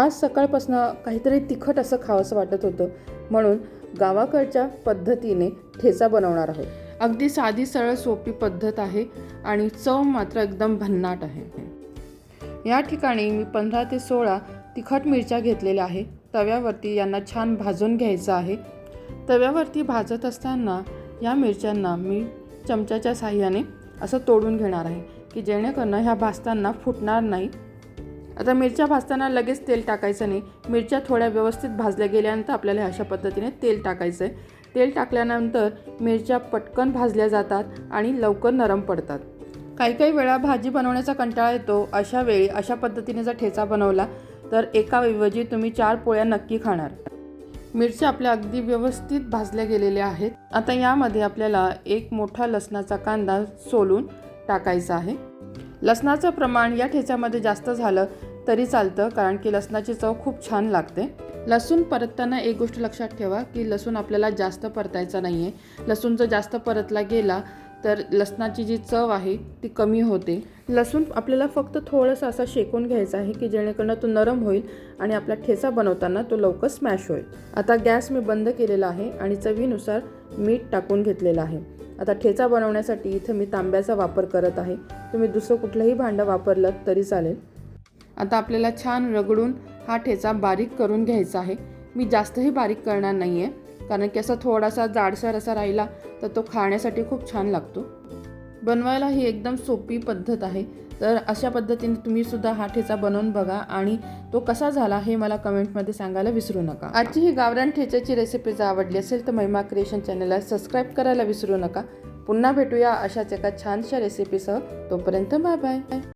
आज सकाळपासून काहीतरी तिखट असं खावंसं वाटत होतं. म्हणून गावाकडच्या पद्धतीने ठेचा बनवणार आहोत. अगदी साधी सरळ सोपी पद्धत आहे आणि चव मात्र एकदम भन्नाट आहे. या ठिकाणी मी पंधरा ते सोळा तिखट मिरच्या घेतलेल्या आहे. तव्यावरती यांना छान भाजून घ्यायचं आहे. तव्यावरती भाजत असताना या मिरच्यांना मी चमच्याच्या साह्याने असं तोडून घेणार आहे की जेणेकरून ह्या भाजताना फुटणार नाही. आता मिरच्या भाजताना लगेच तेल टाकायचं नाही. मिरच्या थोड्या व्यवस्थित भाजल्या गेल्यानंतर आपल्याला अशा पद्धतीने तेल टाकायचं आहे तेल टाकल्यानंतर मिरच्या पटकन भाजल्या जातात आणि लवकर नरम पडतात. काही काही वेळा भाजी बनवण्याचा कंटाळा येतो. अशा वेळी अशा पद्धतीने जर ठेचा बनवला तर एकाऐवजी तुम्ही चार पोळ्या नक्की खाणार. मिरच्या आपल्या अगदी व्यवस्थित भाजल्या गेलेल्या आहेत. आता यामध्ये आपल्याला एक मोठा लसणाचा कांदा सोलून टाकायचा आहे. लसणाचं प्रमाण या ठेच्यामध्ये जास्त झालं तरी चालतं कारण की लसणाची चव खूप छान लागते. लसूण परतताना एक गोष्ट लक्षात ठेवा की लसूण आपल्याला जास्त परतायचा नाही आहे लसूण जर जास्त परतला गेला तर लसणाची जी चव आहे ती कमी होते. लसूण आपल्याला फक्त थोडंसं असं शेकून घ्यायचं आहे की जेणेकरून तो नरम होईल आणि आपला ठेचा बनवताना तो लवकर स्मॅश होईल. आता गॅस मी बंद केलेला आहे आणि चवीनुसार मीठ टाकून घेतलेलं आहे. आता ठेचा बनवण्यासाठी इथं मी तांब्याचा वापर करत आहे. तुम्ही दुसरं कुठलंही भांडं वापरलं तरी चालेल. आता आपल्याला छान रगडून हा ठेचा बारीक करून घ्यायचा आहे. मी जास्तही बारीक करणार नाही आहे कारण की असा थोडासा जाडसर असा राहिला तर तो खाण्यासाठी खूप छान लागतो. बनवायला ही एकदम सोपी पद्धत आहे. तर अशा पद्धतीने तुम्ही सुद्धा हा ठेचा बनवून बघा आणि तो कसा झाला हे मला कमेंटमध्ये सांगायला विसरू नका. आजची ही गावरान ठेच्याची रेसिपी जर आवडली असेल तर महिमा क्रिएशन चॅनलला सबस्क्राईब करायला विसरू नका. पुन्हा भेटूया अशाच एका छानशा रेसिपीसह तोपर्यंत बाय बाय